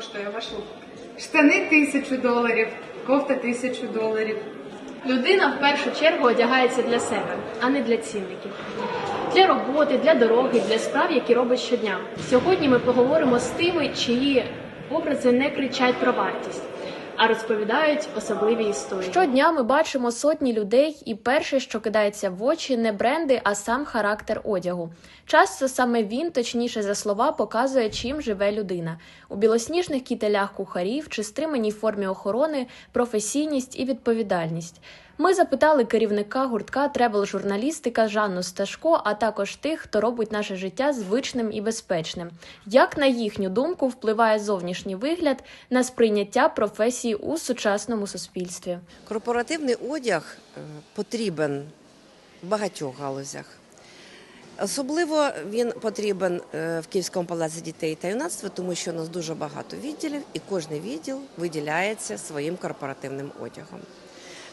коштує ваш лук? Штани тисячу доларів, кофта тисячу доларів. Людина в першу чергу одягається для себе, а не для цінників. Для роботи, для дороги, для справ, які робить щодня. Сьогодні ми поговоримо з тими, чиї образи не кричать про вартість, а розповідають особливі історії. Щодня ми бачимо сотні людей, і перше, що кидається в очі, не бренди, а сам характер одягу. Часто саме він, точніше за слова, показує, чим живе людина у білосніжних кітелях кухарів чи стриманій формі охорони, професійність і відповідальність. Ми запитали керівника гуртка тревел-журналістика Жанну Сташко, а також тих, хто робить наше життя звичним і безпечним. Як на їхню думку впливає зовнішній вигляд на сприйняття професії у сучасному суспільстві? Корпоративний одяг е, потрібен в багатьох галузях. Особливо він потрібен е, в Київському палаці дітей та юнацтва, тому що у нас дуже багато відділів, і кожен відділ виділяється своїм корпоративним одягом.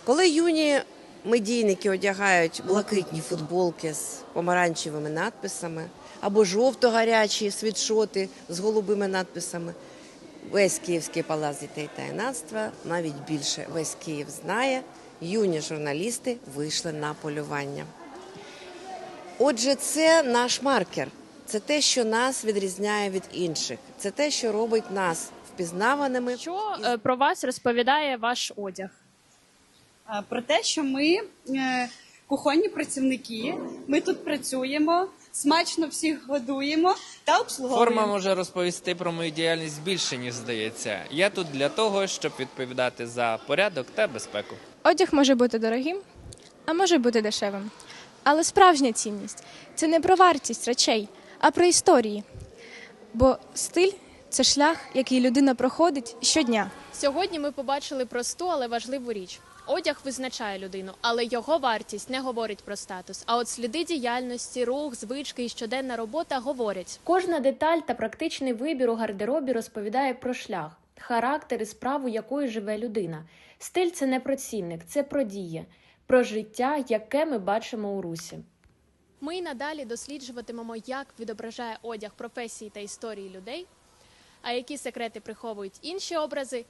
Коли юні медійники одягають блакитні футболки з помаранчевими надписами або жовто-гарячі світшоти з голубими надписами, весь Київський палац дітей та юнацтва, навіть більше весь Київ знає, юні журналісти вийшли на полювання. Отже, це наш маркер. Це те, що нас відрізняє від інших. Це те, що робить нас впізнаваними. Що е, про вас розповідає ваш одяг? Про те, що ми е, кухонні працівники, ми тут працюємо, смачно всіх годуємо та обслуговуємо. Форма може розповісти про мою діяльність більше, ніж здається. Я тут для того, щоб відповідати за порядок та безпеку. Одяг може бути дорогим, а може бути дешевим. Але справжня цінність це не про вартість речей, а про історії. Бо стиль це шлях, який людина проходить щодня. Сьогодні ми побачили просту, але важливу річ. Одяг визначає людину, але його вартість не говорить про статус. А от сліди діяльності, рух, звички і щоденна робота говорять. Кожна деталь та практичний вибір у гардеробі розповідає про шлях, характер і справу, якою живе людина. Стиль це не про цінник, це про дії, про життя, яке ми бачимо у русі. Ми й надалі досліджуватимемо, як відображає одяг професії та історії людей, а які секрети приховують інші образи,